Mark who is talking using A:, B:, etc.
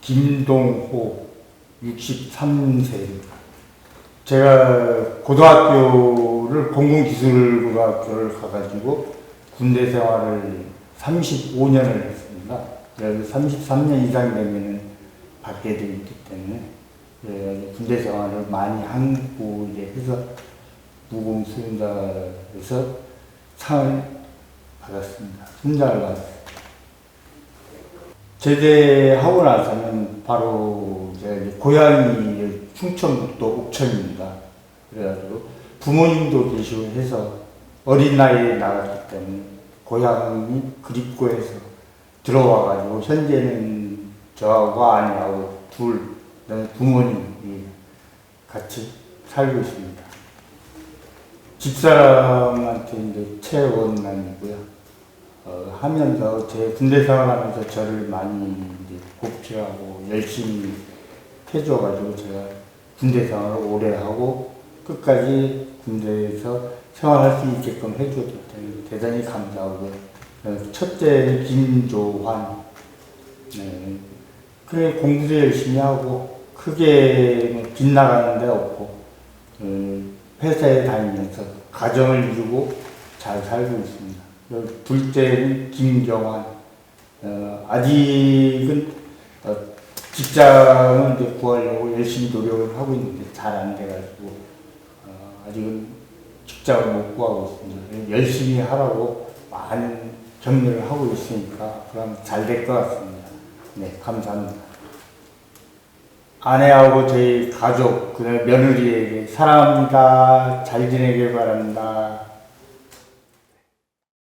A: 김동호 63세입니다. 제가 고등학교를 공군기술고등학교를 가가지고 군대 생활을 35년을 했습니다. 그래서 33년 이상 되면은 받게 돼 있기 때문에 그래가지고 군대 생활을 많이 하고 이제 해서 무공수행자에서 상을 받았습니다. 훈장을 받았습니다. 제대하고 나서는 바로 이제 고향이 충청북도 옥천입니다. 그래가지고 부모님도 계시고 해서 어린 나이에 나갔기 때문에 고향이 그립고 해서 들어와가지고 현재는 저하고 아내하고 둘, 부모님이 같이 살고 있습니다. 집사람한테 이제 최원남이고요. 어, 하면서 제 군대 생활하면서 저를 많이 고필하고 열심히 해줘가지고 제가 군대 생활을 오래 하고 끝까지 군대에서 생활할 수 있게끔 해줬기 대단히 감사하고요. 어, 첫째는 김조환. 네. 그래 공부도 열심히 하고 크게 뭐 빗나가는 데 없고 어, 회사에 다니면서 가정을 이루고 잘 살고 있습니다. 그리고 둘째는 김경환. 어, 아직은 어, 직장을 이제 구하려고 열심히 노력을 하고 있는데 잘 안 돼가지고 어, 아직은 직장을 못 구하고 있습니다. 열심히 하라고 많은 격려를 하고 있으니까 그럼 잘 될 것 같습니다. 네, 감사합니다. 아내하고 저희 가족, 그다음에 며느리에게 사랑합니다. 잘 지내길 바랍니다.